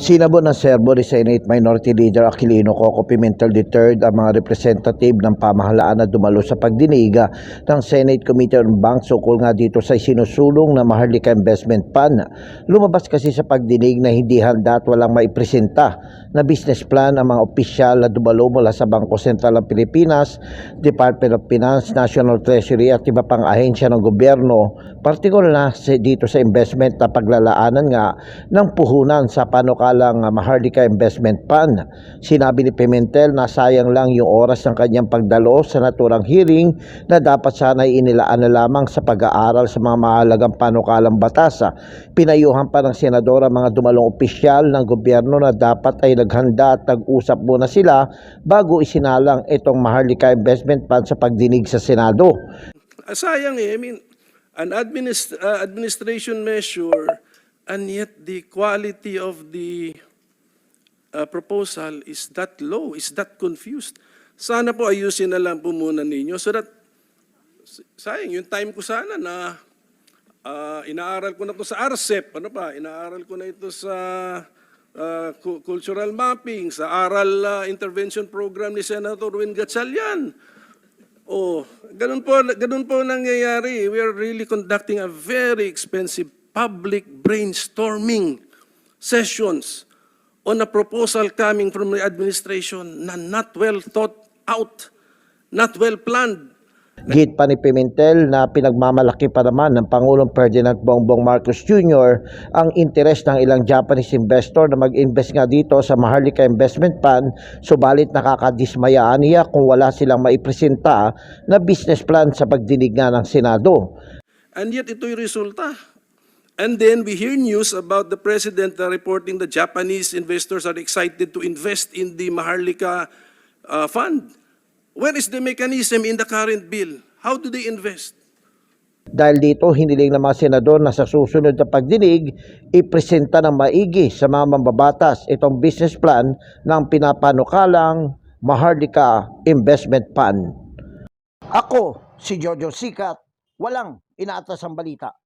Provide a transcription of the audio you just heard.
Sinabo ng serbo ni Senate Minority Leader Aquilino Coco Pimentel III ang mga representative ng pamahalaan na dumalo sa pagdiniga ng Senate Committee on Banks ukol nga dito sa sinusulong na Maharlika Investment Fund. Lumabas kasi sa pagdinig na hindi handa at walang maipresenta na business plan ang mga opisyal na dumalo mula sa Bangko Sentral ng Pilipinas, Department of Finance, National Treasury at iba pang ahensya ng gobyerno, partikular na dito sa investment na paglalaanan nga ng puhunan sa panukalang Maharlika Investment Fund. Sinabi ni Pimentel na sayang lang yung oras ng kanyang pagdalo sa naturang hearing na dapat sana inilaan na lamang sa pag-aaral sa mga mahalagang panukalang batas. Pinayuhan pa ng senador ang mga dumalong opisyal ng gobyerno na dapat ay naghanda at nag-usap muna sila bago isinalang itong Maharlika Investment Fund sa pagdinig sa Senado. Ah, Sayang eh. I mean, an administ- uh, administration measure and yet the quality of the uh, proposal is that low, is that confused. Sana po ayusin na lang po muna ninyo so that sayang yung time ko sana na ah, inaaral ko na to sa RCEP, ano pa, inaaral ko na ito sa cu- cultural mapping, sa aral ah, intervention program ni Senator Win Gatchalian. Oh, ganun po, ganun po nangyayari. We are really conducting a very expensive public brainstorming sessions on a proposal coming from the administration na not well thought out, not well planned. Git pa ni Pimentel na pinagmamalaki pa naman ng Pangulong Ferdinand Bongbong Marcos Jr. ang interes ng ilang Japanese investor na mag-invest nga dito sa Maharlika Investment Fund subalit nakakadismayaan niya kung wala silang maipresenta na business plan sa pagdinig nga ng Senado. And yet ito'y resulta. And then we hear news about the president uh, reporting the Japanese investors are excited to invest in the Maharlika uh, fund. Where is the mechanism in the current bill? How do they invest? Dahil dito, hiniling ng mga senador na sa susunod na pagdinig, ipresenta ng maigi sa mga mambabatas itong business plan ng pinapanukalang Maharlika Investment Fund. Ako, si Jojo Sikat, walang inaatas ang balita.